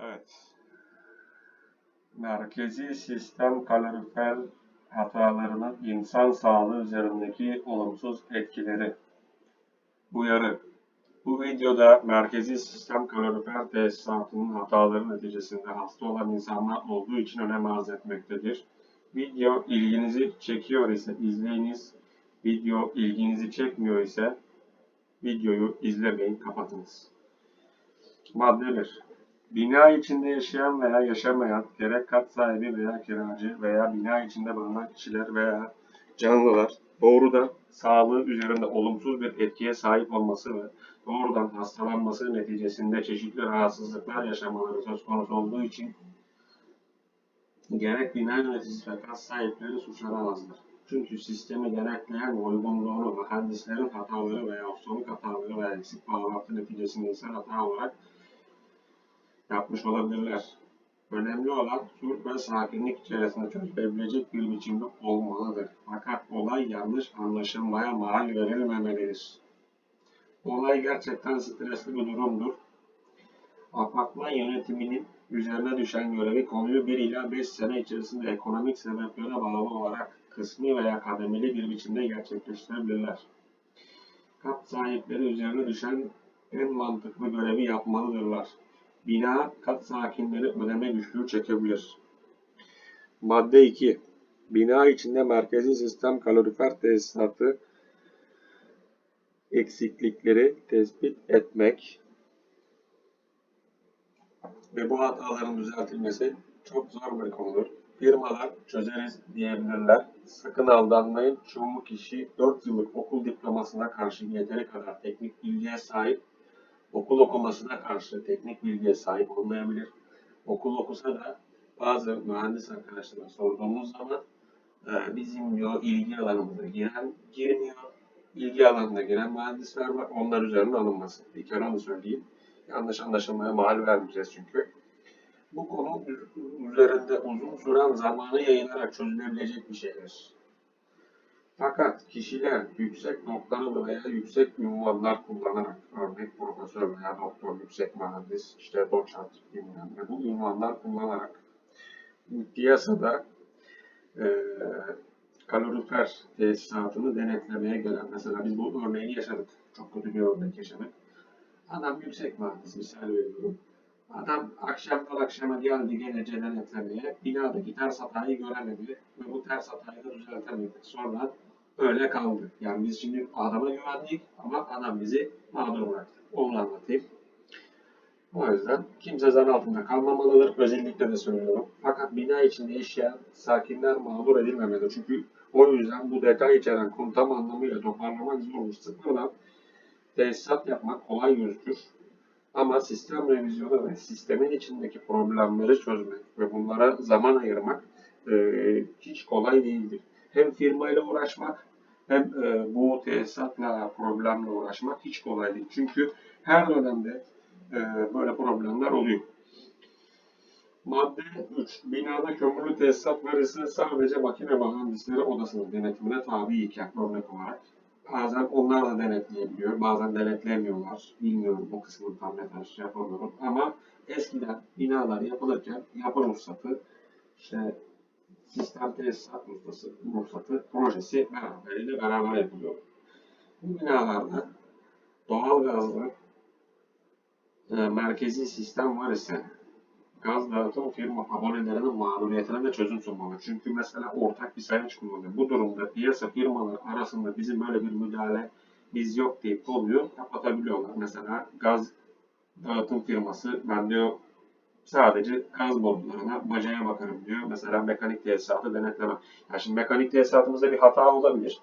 Evet. Merkezi sistem kalorifer hatalarının insan sağlığı üzerindeki olumsuz etkileri. Uyarı. Bu videoda merkezi sistem kalorifer tesisatının hataları neticesinde hasta olan insanlar olduğu için önem arz etmektedir. Video ilginizi çekiyor ise izleyiniz. Video ilginizi çekmiyor ise videoyu izlemeyin, kapatınız. Madde 1. Bina içinde yaşayan veya yaşamayan, gerek kat sahibi veya kiracı veya bina içinde bulunan kişiler veya canlılar doğrudan sağlığı üzerinde olumsuz bir etkiye sahip olması ve doğrudan hastalanması neticesinde çeşitli rahatsızlıklar yaşamaları söz konusu olduğu için gerek bina yöneticisi ve kat sahipleri suçlanamazlar. Çünkü sistemi denetleyen uygunluğunu mühendislerin hataları veya ustalık hataları veya eksik bağlantı neticesinde insan hata olarak yapmış olabilirler. Önemli olan huzur ve sakinlik içerisinde çözülebilecek bir biçimde olmalıdır. Fakat olay yanlış anlaşılmaya mahal verilmemelidir. Olay gerçekten stresli bir durumdur. Apartman yönetiminin üzerine düşen görevi konuyu 1 ila 5 sene içerisinde ekonomik sebeplere bağlı olarak kısmi veya kademeli bir biçimde gerçekleştirebilirler. Kat sahipleri üzerine düşen en mantıklı görevi yapmalıdırlar. Bina kat sakinleri ödeme güçlüğü çekebilir. Madde 2. Bina içinde merkezi sistem kalorifer tesisatı eksiklikleri tespit etmek ve bu hataların düzeltilmesi çok zor bir konudur. Firmalar çözeriz diyebilirler. Sakın aldanmayın. Çoğu kişi 4 yıllık okul diplomasına karşı yeteri kadar teknik bilgiye sahip okul okumasına karşı teknik bilgiye sahip olmayabilir. Okul okusa da bazı mühendis arkadaşlara sorduğumuz zaman e, bizim diyor ilgi alanımıza giren girmiyor. İlgi alanına giren mühendisler var. Onlar üzerine alınması. Bir kere onu söyleyeyim. Yanlış anlaşılmaya mal vermeyeceğiz çünkü. Bu konu üzerinde uzun süren zamanı yayılarak çözülebilecek bir şeydir. Fakat kişiler yüksek notları veya yüksek ünvanlar kullanarak, örnek profesör veya doktor, yüksek mühendis, işte doçent bilmem ne, bu ünvanlar kullanarak piyasada e, kalorifer tesisatını denetlemeye gelen, mesela biz bu örneği yaşadık, çok kötü bir örnek yaşadık. Adam yüksek mühendis, misal veriyorum. Adam akşamdan akşama geldi gelece denetlemeye, binadaki ters hatayı göremedi ve bu ters hatayı da düzeltemedi. Sonra öyle kaldı. Yani biz şimdi adama güvendik ama adam bizi mağdur bıraktı. Onu anlatayım. O yüzden kimse zan altında kalmamalıdır. Özellikle de söylüyorum. Fakat bina içinde yaşayan sakinler mağdur edilmemelidir. Çünkü o yüzden bu detay içeren konu tam anlamıyla toparlamak zormuş. Sıfırdan tesisat yapmak kolay gözükür. Ama sistem revizyonu ve sistemin içindeki problemleri çözmek ve bunlara zaman ayırmak e, hiç kolay değildir. Hem firmayla uğraşmak hem e, bu tesisatla problemle uğraşmak hiç kolay değil. Çünkü her dönemde e, böyle problemler oluyor. Madde 3. Binada kömürlü tesisat verirse sadece makine mühendisleri odasının denetimine tabi iken örnek olarak bazen onlar da denetleyebiliyor, bazen denetlemiyorlar. Bilmiyorum o kısmını tam net şey yapamıyorum. Ama eskiden binalar yapılırken yapı ruhsatı, işte sistem tesisat ruhsatı, ruhsatı projesi beraberiyle beraber yapılıyor. Bu binalarda doğal gazlı e, merkezi sistem var ise gaz dağıtım firma abonelerinin mağduriyetine de çözüm sunmalı. Çünkü mesela ortak bir sayınç kullanıyor. Bu durumda piyasa firmalar arasında bizim böyle bir müdahale biz yok deyip konuyu kapatabiliyorlar. Mesela gaz dağıtım firması ben diyor sadece gaz borularına bacaya bakarım diyor. Mesela mekanik tesisatı denetleme. Yani şimdi mekanik tesisatımızda bir hata olabilir.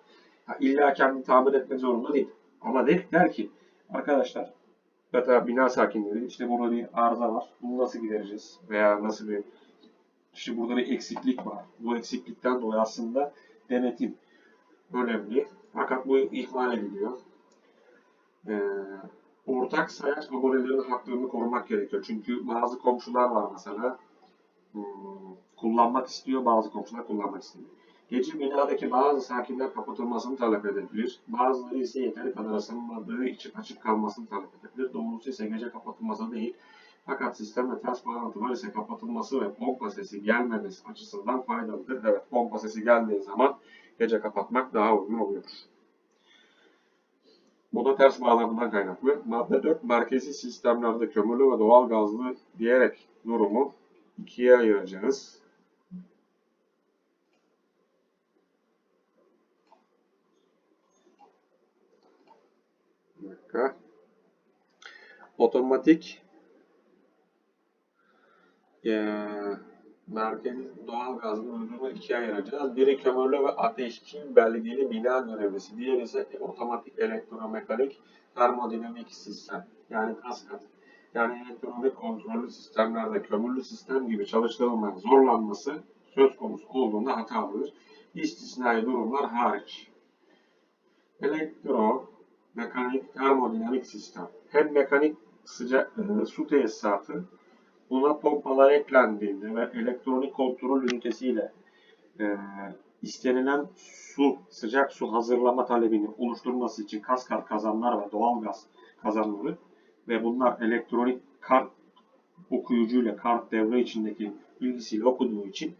Ya illa kendi tamir etmek zorunda değil. Ama der, der ki arkadaşlar Hatta bina sakinleri işte burada bir arıza var. Bunu nasıl gidereceğiz? Veya nasıl bir işte burada bir eksiklik var. Bu eksiklikten dolayı aslında denetim önemli. Fakat bu ihmal ediliyor. Ee, ortak sayaç abonelerin haklarını korumak gerekiyor. Çünkü bazı komşular var mesela hmm, kullanmak istiyor, bazı komşular kullanmak istemiyor. Gece binadaki bazı sakinler kapatılmasını talep edebilir. Bazıları ise yeteri kadar ısınmadığı için açık kalmasını talep edebilir. Doğrusu ise gece kapatılması değil, Fakat sistemde ters bağlantı var ise kapatılması ve pompa sesi gelmemesi açısından faydalıdır. Evet pompa sesi geldiği zaman gece kapatmak daha uygun oluyor. Bu da ters bağlantıdan kaynaklı. Madde 4 merkezi sistemlerde kömürlü ve doğal gazlı diyerek durumu ikiye ayıracağız. Dakika. Otomatik eee merkezi doğal gazlı durumu ikiye ayıracağız. Biri kömürlü ve ateşkil belgeli bina görevlisi. Diğeri ise otomatik elektromekanik termodinamik sistem. Yani kaskat. Yani elektronik kontrollü sistemlerde kömürlü sistem gibi çalıştırılmanın zorlanması söz konusu olduğunda hatalıdır. İstisnai durumlar hariç. Elektro, mekanik, termodinamik sistem. Hem mekanik sıcak e, su tesisatı buna pompalar eklendiğinde ve elektronik kontrol ünitesiyle e, istenilen su, sıcak su hazırlama talebini oluşturması için kaskar kazanlar ve doğal gaz kazanları ve bunlar elektronik kart okuyucuyla kart devre içindeki bilgisiyle okuduğu için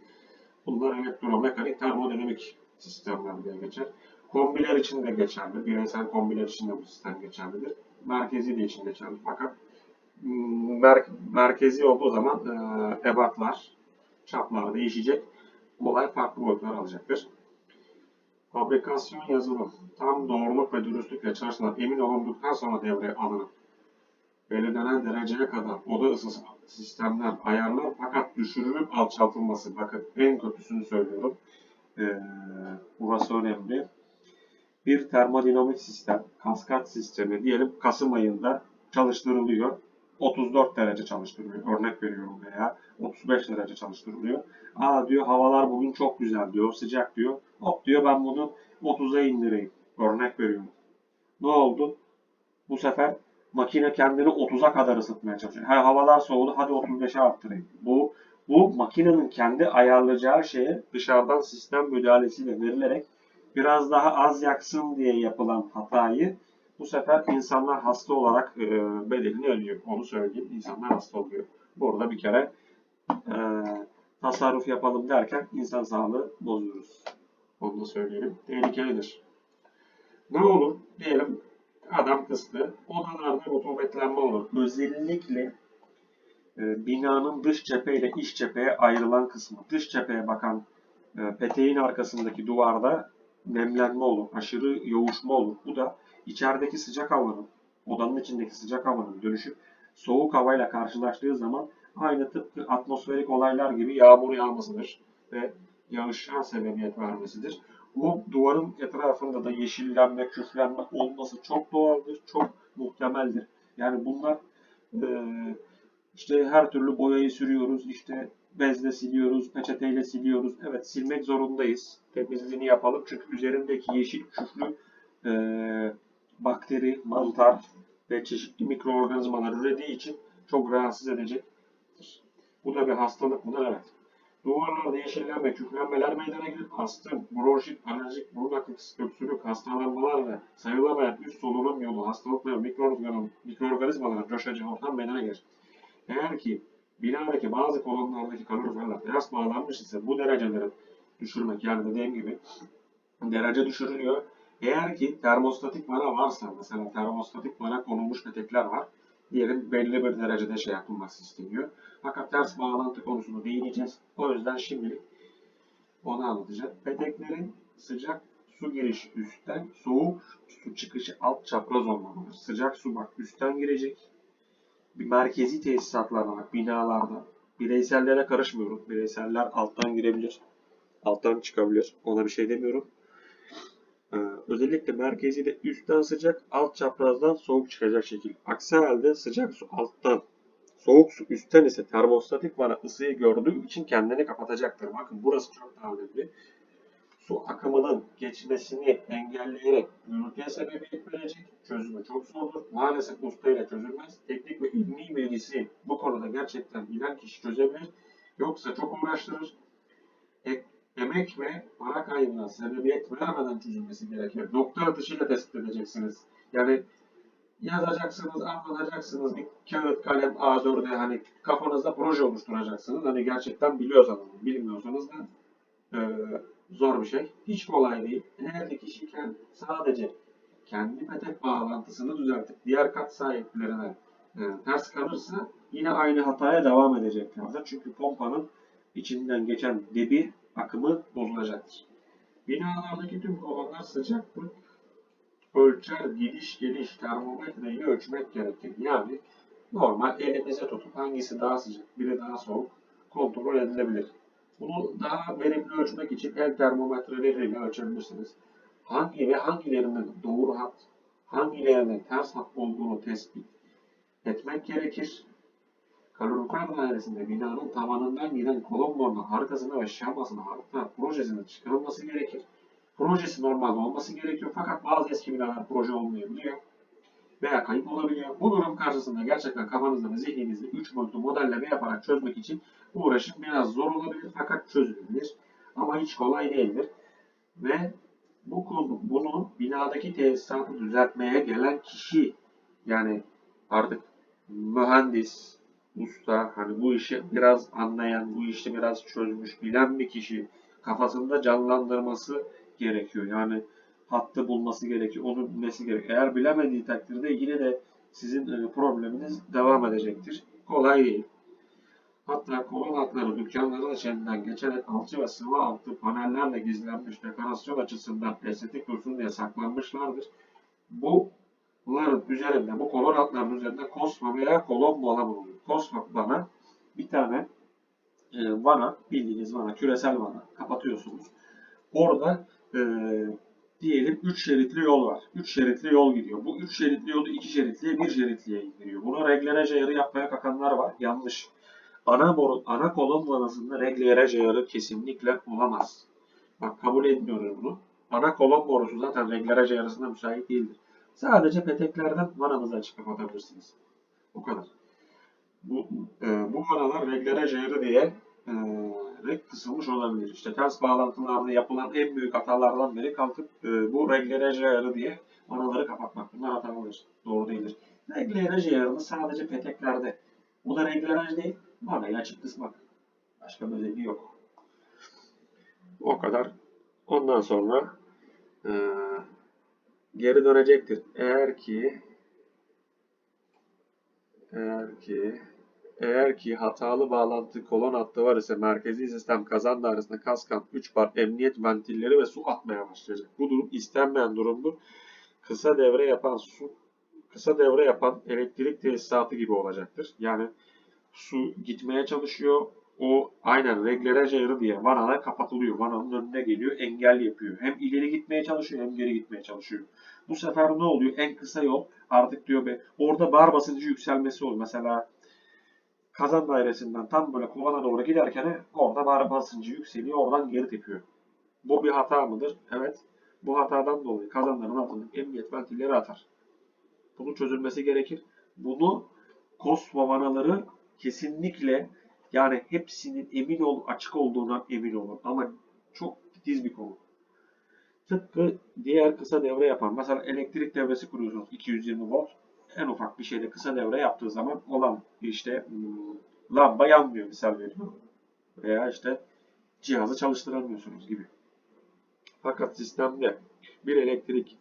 bunlar elektromekanik termodinamik sistemler diye geçer. Kombiler için de geçerli. Bireysel kombiler için de bu sistem geçerlidir. Merkezi de için geçerli. Fakat mer- merkezi olduğu zaman e, ebatlar, çaplar değişecek. Olay farklı boyutlar alacaktır. Fabrikasyon yazılım tam doğruluk ve dürüstlükle çalışılan emin olunduktan sonra devreye alınıp belirlenen dereceye kadar oda ısısı sistemler ayarlar fakat düşürülüp alçaltılması. Bakın en kötüsünü söylüyorum. Ee, burası önemli. Bir termodinamik sistem, kaskat sistemi diyelim Kasım ayında çalıştırılıyor. 34 derece çalıştırılıyor. Örnek veriyorum veya 35 derece çalıştırılıyor. Aa diyor havalar bugün çok güzel diyor, sıcak diyor. Hop diyor ben bunu 30'a indireyim. Örnek veriyorum. Ne oldu? Bu sefer makine kendini 30'a kadar ısıtmaya çalışıyor. Ha, havalar soğudu hadi 35'e arttırayım. Bu bu makinenin kendi ayarlayacağı şeye dışarıdan sistem müdahalesiyle verilerek biraz daha az yaksın diye yapılan hatayı bu sefer insanlar hasta olarak e, bedelini ödüyor. Onu söyleyeyim. İnsanlar hasta oluyor. Burada bir kere e, tasarruf yapalım derken insan sağlığı bozuyoruz. Onu da söyleyelim. Tehlikelidir. Ne olur? Diyelim adam kıstı. Odalarda rutubetlenme olur. Özellikle e, binanın dış cephe ile iç cepheye ayrılan kısmı. Dış cepheye bakan e, peteğin arkasındaki duvarda nemlenme olur. Aşırı yoğuşma olur. Bu da içerideki sıcak havanın, odanın içindeki sıcak havanın dönüşüp soğuk havayla karşılaştığı zaman aynı tıpkı atmosferik olaylar gibi yağmur yağmasıdır ve yağışa sebebiyet vermesidir. Bu duvarın etrafında da yeşillenme, küflenme olması çok doğaldır, çok muhtemeldir. Yani bunlar e, işte her türlü boyayı sürüyoruz, işte bezle siliyoruz, peçeteyle siliyoruz. Evet silmek zorundayız. Temizliğini yapalım çünkü üzerindeki yeşil küflü e, bakteri, mantar ve çeşitli mikroorganizmalar ürediği için çok rahatsız edecektir. Bu da bir hastalık mıdır? Evet. Duvarlarda yeşillenme, küflenmeler meydana gelir. Astım, bronşit, alerjik, burun akıntısı, öksürük, hastalanmalar ve sayılamayan üst solunum yolu hastalıkları, mikroorganizmaların coşacağı ortam meydana gelir. Eğer ki binadaki bazı kolonlardaki kaloriferler ters bağlanmış ise bu dereceleri düşürmek yani dediğim gibi derece düşürülüyor. Eğer ki termostatik vana varsa mesela termostatik vana konulmuş petekler var. Diyelim belli bir derecede şey yapılması isteniyor. Fakat ters bağlantı konusunu değineceğiz. O yüzden şimdilik onu anlatacağım. Peteklerin sıcak su girişi üstten, soğuk su çıkışı alt çapraz olmalıdır. Sıcak su bak üstten girecek. Bir merkezi tesisatlarda bak binalarda. Bireysellere karışmıyorum. Bireyseller alttan girebilir. Alttan çıkabilir. Ona bir şey demiyorum. Özellikle merkezi de üstten sıcak, alt çaprazdan soğuk çıkacak şekil. Aksi halde sıcak su alttan, soğuk su üstten ise termostatik vana ısıyı gördüğü için kendini kapatacaktır. Bakın burası çok önemli. Su akımının geçmesini engelleyerek gürültüye sebebiyet verecek. Çözümü çok zordur. Maalesef ustayla çözülmez. Teknik ve ilmi bilgisi bu konuda gerçekten bilen kişi çözebilir. Yoksa çok uğraştırır. Ek, emek ve para kaybına sebebiyet vermeden çözülmesi gerekir. Nokta atışıyla tespit edeceksiniz. Yani yazacaksınız, anlatacaksınız. Bir kağıt, kalem, A4'de hani kafanızda proje oluşturacaksınız. Hani gerçekten biliyorsanız, bilmiyorsanız da e, zor bir şey. Hiç kolay değil. Eğer ki kişi sadece kendi petek bağlantısını düzeltip diğer kat sahiplerine e, ters kalırsa yine aynı hataya devam edeceklerdir. Çünkü pompanın içinden geçen debi akımı bozulacaktır. Binalardaki tüm kolonlar sıcaklık ölçer, gidiş geliş termometreyi ölçmek gerekir. Yani normal elinize tutup hangisi daha sıcak, biri daha soğuk kontrol edilebilir. Bunu daha verimli ölçmek için el termometreleriyle ölçebilirsiniz. Hangi ve hangilerinin doğru hat, hangilerinin ters hat olduğunu tespit etmek gerekir. Kalorifer dairesinde binanın tavanından giden kolon borunun haritasını ve şemasını harita projesinin çıkarılması gerekir. Projesi normalde olması gerekiyor fakat bazı eski binalar proje olmayabiliyor veya kayıp olabiliyor. Bu durum karşısında gerçekten kafanızda ve zihninizde 3 boyutlu modelleme yaparak çözmek için uğraşım biraz zor olabilir fakat çözülebilir. Ama hiç kolay değildir. Ve bu konu, bunu binadaki tesisatı düzeltmeye gelen kişi yani artık mühendis, usta, hani bu işi biraz anlayan, bu işi biraz çözmüş, bilen bir kişi kafasında canlandırması gerekiyor. Yani hattı bulması gerekiyor, onu bilmesi gerekiyor. Eğer bilemediği takdirde yine de sizin e, probleminiz devam edecektir. Kolay değil. Hatta kolon hatları dükkanların içinden geçerek alçı ve sıvı altı panellerle gizlenmiş dekorasyon açısından estetik dursun diye saklanmışlardır. Bunların üzerinde, bu kolon hatlarının üzerinde kosma veya kolon vana bulunuyor. Kosma vana bir tane e, vana, bildiğiniz vana, küresel vana kapatıyorsunuz. Orada e, diyelim 3 şeritli yol var. 3 şeritli yol gidiyor. Bu 3 şeritli yolu 2 şeritliye 1 şeritliye indiriyor. Buna reglere ayarı yapmaya kalkanlar var. Yanlış. Ana ana kolon vanasında reglere ayarı kesinlikle olamaz. Bak kabul etmiyoruz bunu. Ana kolon borusu zaten reglere ayarısına müsait değildir. Sadece peteklerden vananızı açıp kapatabilirsiniz. O kadar. Bu, e, bu vanalar reglere ayarı diye e, reg kısılmış olabilir. İşte ters bağlantılarda yapılan en büyük hatalardan biri kalkıp e, bu reglere ayarı diye vanaları kapatmak. Bunlar hatalıdır. Doğru değildir. Reglere ayarını sadece peteklerde. Bu da reglere değil. Vanayı açıp kısmak. Başka bir özelliği yok. O kadar. Ondan sonra e, geri dönecektir. Eğer ki eğer ki eğer ki hatalı bağlantı kolon hattı var ise merkezi sistem kazan dairesinde kaskan 3 bar emniyet ventilleri ve su atmaya başlayacak. Bu durum istenmeyen durumdur. Kısa devre yapan su kısa devre yapan elektrik tesisatı gibi olacaktır. Yani su gitmeye çalışıyor. O aynen reglere ayarı diye vanada kapatılıyor. Vananın önüne geliyor, engel yapıyor. Hem ileri gitmeye çalışıyor hem geri gitmeye çalışıyor. Bu sefer ne oluyor? En kısa yol artık diyor be orada bar basıncı yükselmesi oluyor. Mesela kazan dairesinden tam böyle kovana doğru giderken orada bar basıncı yükseliyor. Oradan geri tepiyor. Bu bir hata mıdır? Evet. Bu hatadan dolayı kazanların altındaki emniyet ventilleri atar. Bunun çözülmesi gerekir. Bunu KOS vanaları kesinlikle yani hepsinin emin ol, açık olduğundan emin olun. Ama çok titiz bir konu. Tıpkı diğer kısa devre yapan. Mesela elektrik devresi kuruyorsunuz 220 volt. En ufak bir şeyde kısa devre yaptığı zaman olan işte hmm, lamba yanmıyor misal veriyorum. Veya işte cihazı çalıştıramıyorsunuz gibi. Fakat sistemde bir elektrik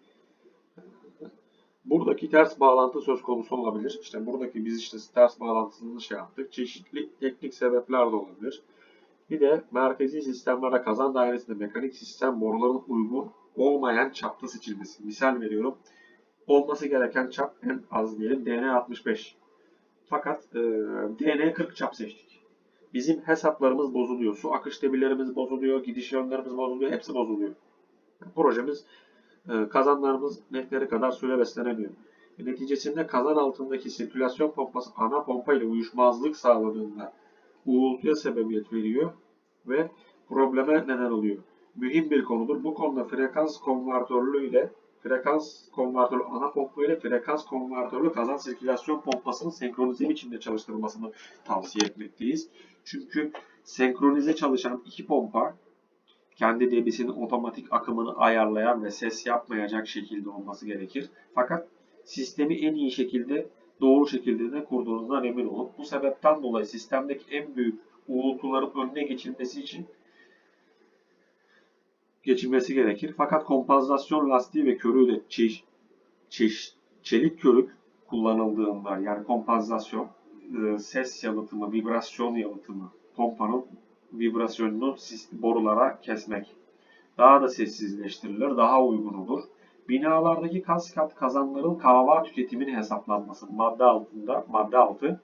buradaki ters bağlantı söz konusu olabilir. İşte buradaki biz işte ters bağlantısını şey yaptık. Çeşitli teknik sebepler de olabilir. Bir de merkezi sistemlere kazan dairesinde mekanik sistem boruların uygun olmayan çapta seçilmesi. Misal veriyorum. Olması gereken çap en az diyelim DN 65. Fakat e, DN 40 çap seçtik. Bizim hesaplarımız bozuluyor. Su akış debilerimiz bozuluyor. Gidiş yönlerimiz bozuluyor. Hepsi bozuluyor. Projemiz e, kazanlarımız netleri kadar süre beslenemiyor. E, neticesinde kazan altındaki sirkülasyon pompası ana pompa ile uyuşmazlık sağladığında uğultuya sebebiyet veriyor ve probleme neden oluyor. Mühim bir konudur. Bu konuda frekans konvertörlüğü ile frekans konvertörlü ana pompa ile frekans konvertörlü kazan sirkülasyon pompasının senkronize biçimde çalıştırılmasını tavsiye etmekteyiz. Çünkü senkronize çalışan iki pompa kendi debisinin otomatik akımını ayarlayan ve ses yapmayacak şekilde olması gerekir. Fakat sistemi en iyi şekilde doğru şekilde de kurduğunuzdan emin olun. Bu sebepten dolayı sistemdeki en büyük uğultuların önüne geçilmesi için geçilmesi gerekir. Fakat kompansasyon lastiği ve körüğü de çeş, çeş, çelik körük kullanıldığında yani kompansasyon, e, ses yalıtımı, vibrasyon yalıtımı, pompanın vibrasyonunu borulara kesmek daha da sessizleştirilir, daha uygun olur. Binalardaki kas kat kazanların kahva tüketimini hesaplanması madde altında, madde altı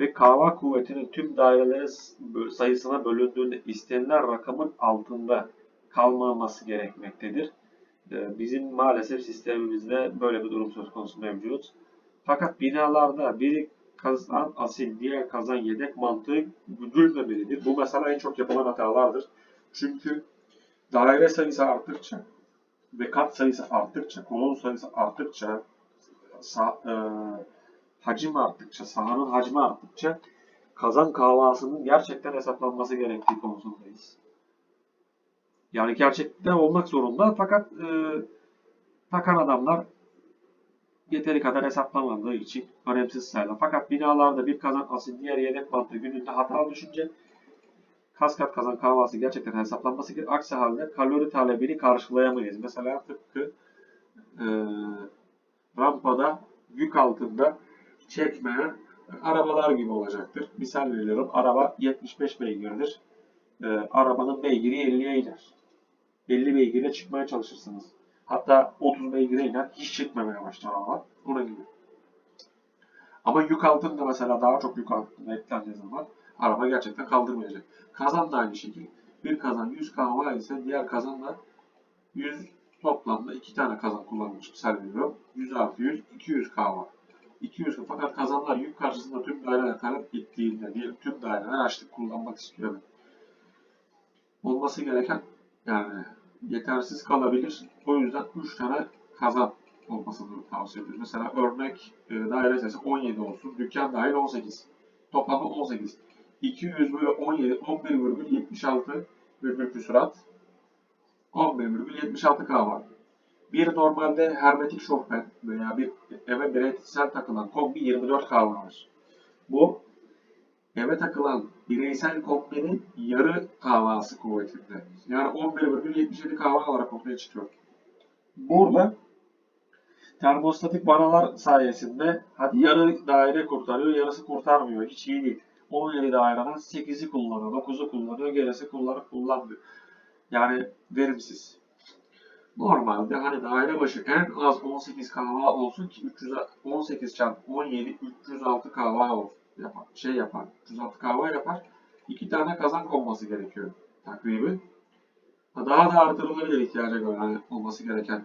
ve kahva kuvvetinin tüm dairelerin sayısına bölündüğünde istenilen rakamın altında kalmaması gerekmektedir. Ee, Bizim maalesef sistemimizde böyle bir durum söz konusu mevcut. Fakat binalarda bir kazan asil, diğer kazan yedek mantığı güdülmemelidir. Bu mesela en çok yapılan hatalardır. Çünkü daire sayısı arttıkça ve kat sayısı arttıkça, kolon sayısı arttıkça, sa- e, hacim arttıkça, sahanın hacmi arttıkça kazan kahvasının gerçekten hesaplanması gerektiği konusundayız. Yani gerçekten olmak zorunda fakat e, takan adamlar yeteri kadar hesaplamadığı için önemsiz sayılır. Fakat binalarda bir kazan asil diğer yedek mantığı gününde hata düşünce kas kat kazan kahvası gerçekten hesaplanması gerekir. Aksi halde kalori talebini karşılayamayız. Mesela tıpkı e, rampada yük altında çekmeyen arabalar gibi olacaktır. Misal veriyorum araba 75 beygirdir. E, arabanın beygiri 50'ye iner. 50 beygire çıkmaya çalışırsınız. Hatta 30 beygire iner. Hiç çıkmamaya başlar araba. Onun gibi. Ama yük altında mesela daha çok yük altında eklendiği zaman araba gerçekten kaldırmayacak. Kazan da aynı şekilde. Bir kazan 100 kahva ise diğer kazan da 100 toplamda iki tane kazan kullanılmış. Misal veriyorum. 100 artı 100, 200 kahva. 200 fakat kazanlar yük karşısında tüm daireler talep ettiğinde diyelim tüm daireler açlık kullanmak istiyor. Olması gereken yani yetersiz kalabilir. O yüzden 3 tane kazan olmasını tavsiye ediyoruz. Mesela örnek e, daire sayısı 17 olsun. Dükkan dahil 18. Toplamda 18. 200 bölü 17 11,76 virgül küsurat 11,76 K var. Bir normalde hermetik şofben veya bir eve bireysel takılan kombi 24 K var. Bu eve takılan bireysel kombinin yarı kahvası kuvvetinde. Yani 11,77 kahve olarak ortaya çıkıyor. Burada termostatik vanalar sayesinde hadi yarı daire kurtarıyor, yarısı kurtarmıyor. Hiç iyi değil. 17 daireden 8'i kullanıyor, 9'u kullanıyor, gerisi kullanıp kullanmıyor. Yani verimsiz. Normalde hani daire başı en az 18 kahve olsun ki 318 çarpı 17 306 kahve olsun. Yapar, şey yapar. 306 kahve yapar. İki tane kazan konması gerekiyor takribi. Daha da artırılabilir ihtiyaca göre hani olması gereken.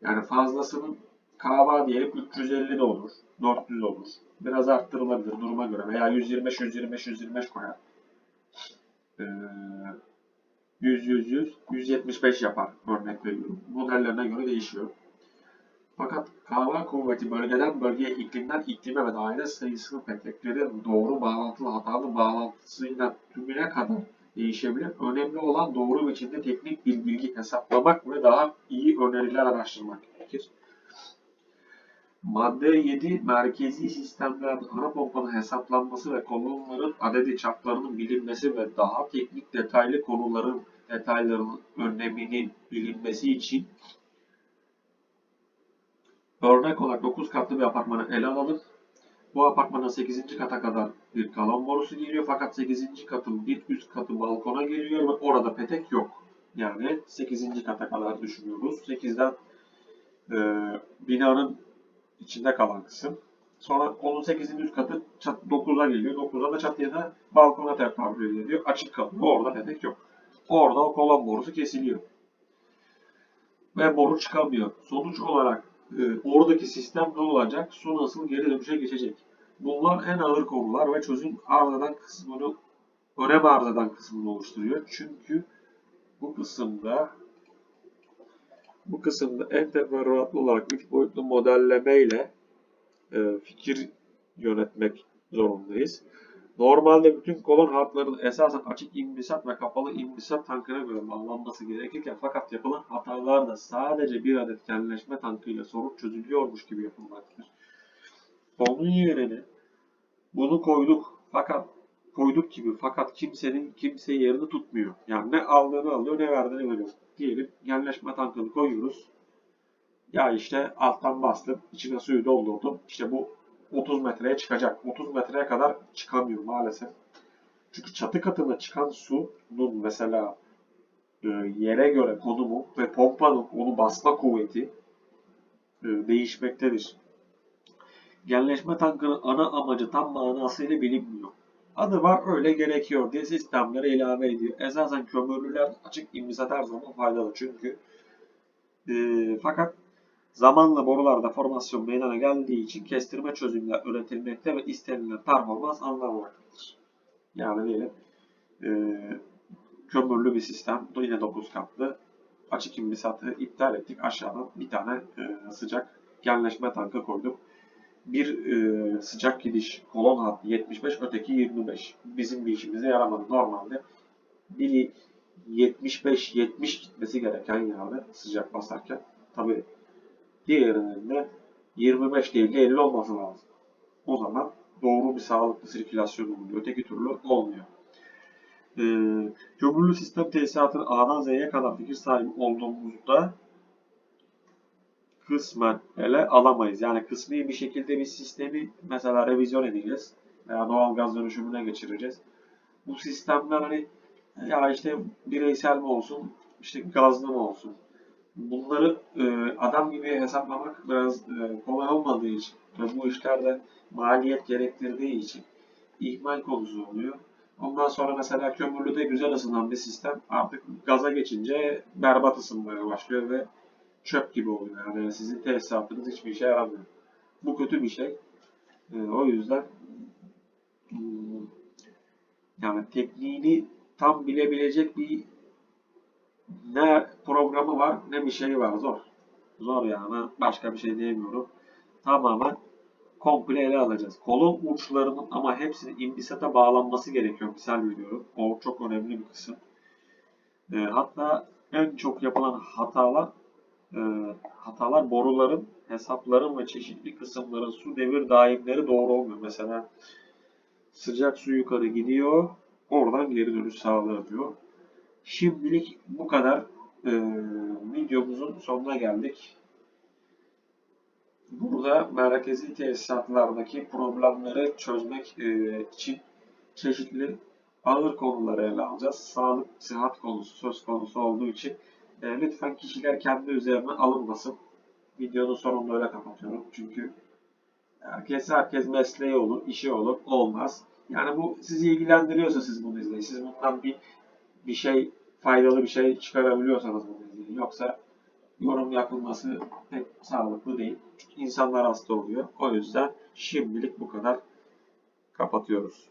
Yani fazlasının kahve diyelim 350 de olur. 400 olur. Biraz arttırılabilir duruma göre veya 125 125 125 koyar. Ee, 100 100 100 175 yapar örnek veriyorum. Modellerine göre değişiyor. Fakat kahve kuvveti bölgeden bölgeye, iklimden iklime ve daire sayısının peteklerin doğru bağlantılı hatalı bağlantısıyla tümüne kadar değişebilir. Önemli olan doğru biçimde teknik bir bilgi hesaplamak ve daha iyi öneriler araştırmak gerekir. Madde 7 merkezi sistemlerde ana pompanın hesaplanması ve kolonların adedi çaplarının bilinmesi ve daha teknik detaylı konuların detaylarının öneminin bilinmesi için örnek olarak 9 katlı bir apartmanı ele alalım. Bu apartmanın 8. kata kadar bir kalon borusu geliyor fakat 8. katın bir üst katı balkona geliyor ve orada petek yok. Yani 8. kata kadar düşünüyoruz. 8'den e, binanın içinde kalan kısım. Sonra onun 8. üst katı çat, 9'a geliyor. 9'a da çatıya da balkona tekabül ediyor. Açık kalıyor. Orada petek yok. Orada o kolon borusu kesiliyor. Ve boru çıkamıyor. Sonuç olarak e, oradaki sistem ne olacak? Su nasıl geri dönüşe geçecek? Bunlar en ağır konular ve çözüm arz eden kısmını önem arz eden kısmını oluşturuyor. Çünkü bu kısımda bu kısımda en teferruatlı olarak 3 boyutlu modelleme ile e, fikir yönetmek zorundayız. Normalde bütün kolon hatlarının esasen açık imbisat ve kapalı imbisat tankına göre bağlanması gerekirken fakat yapılan hatalarda sadece bir adet genleşme tankıyla sorun çözülüyormuş gibi yapılmaktadır. Onun yerine bunu koyduk fakat koyduk gibi fakat kimsenin kimse yerini tutmuyor. Yani ne aldığını alıyor ne verdiğini veriyor. Diyelim genleşme tankını koyuyoruz. Ya işte alttan bastım, içine suyu doldurdum. İşte bu 30 metreye çıkacak. 30 metreye kadar çıkamıyor maalesef. Çünkü çatı katına çıkan suyun mesela e, yere göre konumu ve pompanın onu basma kuvveti e, değişmektedir. Genleşme tankının ana amacı tam manasıyla bilinmiyor. Adı var öyle gerekiyor diye sistemlere ilave ediyor. Esasen kömürlüler açık imzat her zaman faydalı çünkü e, fakat zamanla borularda formasyon meydana geldiği için kestirme çözümler üretilmekte ve istenilen performans alınamamaktadır. Yani diyelim e, kömürlü bir sistem yine 9 katlı açık imbisatı iptal ettik. Aşağıdan bir tane e, sıcak genleşme tankı koyduk bir e, sıcak gidiş kolon hattı 75, öteki 25. Bizim bir işimize yaramadı. Normalde biri 75-70 gitmesi gereken yerde sıcak basarken tabi diğerinin de 25 değil de 50 olması lazım. O zaman doğru bir sağlıklı sirkülasyon oluyor. Öteki türlü olmuyor. Ee, kömürlü sistem tesisatının A'dan Z'ye kadar fikir sahibi olduğumuzda kısmen ele alamayız. Yani kısmi bir şekilde bir sistemi mesela revizyon edeceğiz veya doğal gaz dönüşümüne geçireceğiz. Bu sistemler hani ya işte bireysel mi olsun, işte gazlı mı olsun. Bunları e, adam gibi hesaplamak biraz e, kolay olmadığı için ve bu işlerde maliyet gerektirdiği için ihmal konusu oluyor. Ondan sonra mesela kömürlüde güzel ısınan bir sistem artık gaza geçince berbat ısınmaya başlıyor ve çöp gibi oluyor. Yani sizin tesisatınız hiçbir işe yaramıyor. Bu kötü bir şey. Ee, o yüzden hmm, yani tekniğini tam bilebilecek bir ne programı var ne bir şey var. Zor. Zor yani. Başka bir şey diyemiyorum. Tamamen komple ele alacağız. Kolon uçlarının ama hepsinin imbisata bağlanması gerekiyor. Misal veriyorum. O çok önemli bir kısım. E, hatta en çok yapılan hatalar e, hatalar boruların, hesapların ve çeşitli kısımların su devir daimleri doğru olmuyor. Mesela sıcak su yukarı gidiyor, oradan geri dönüş sağlanıyor. Şimdilik bu kadar. E, videomuzun sonuna geldik. Burada merkezi tesisatlardaki problemleri çözmek e, için çeşitli ağır konuları ele alacağız. Sağlık, sıhhat konusu söz konusu olduğu için e, lütfen kişiler kendi üzerine alınmasın. Videonun sonunda öyle kapatıyorum. Çünkü herkes herkes mesleği olur, işi olur, olmaz. Yani bu sizi ilgilendiriyorsa siz bunu izleyin. Siz bundan bir bir şey faydalı bir şey çıkarabiliyorsanız bunu izleyin. Yoksa yorum yapılması pek sağlıklı değil. Çünkü insanlar hasta oluyor. O yüzden şimdilik bu kadar kapatıyoruz.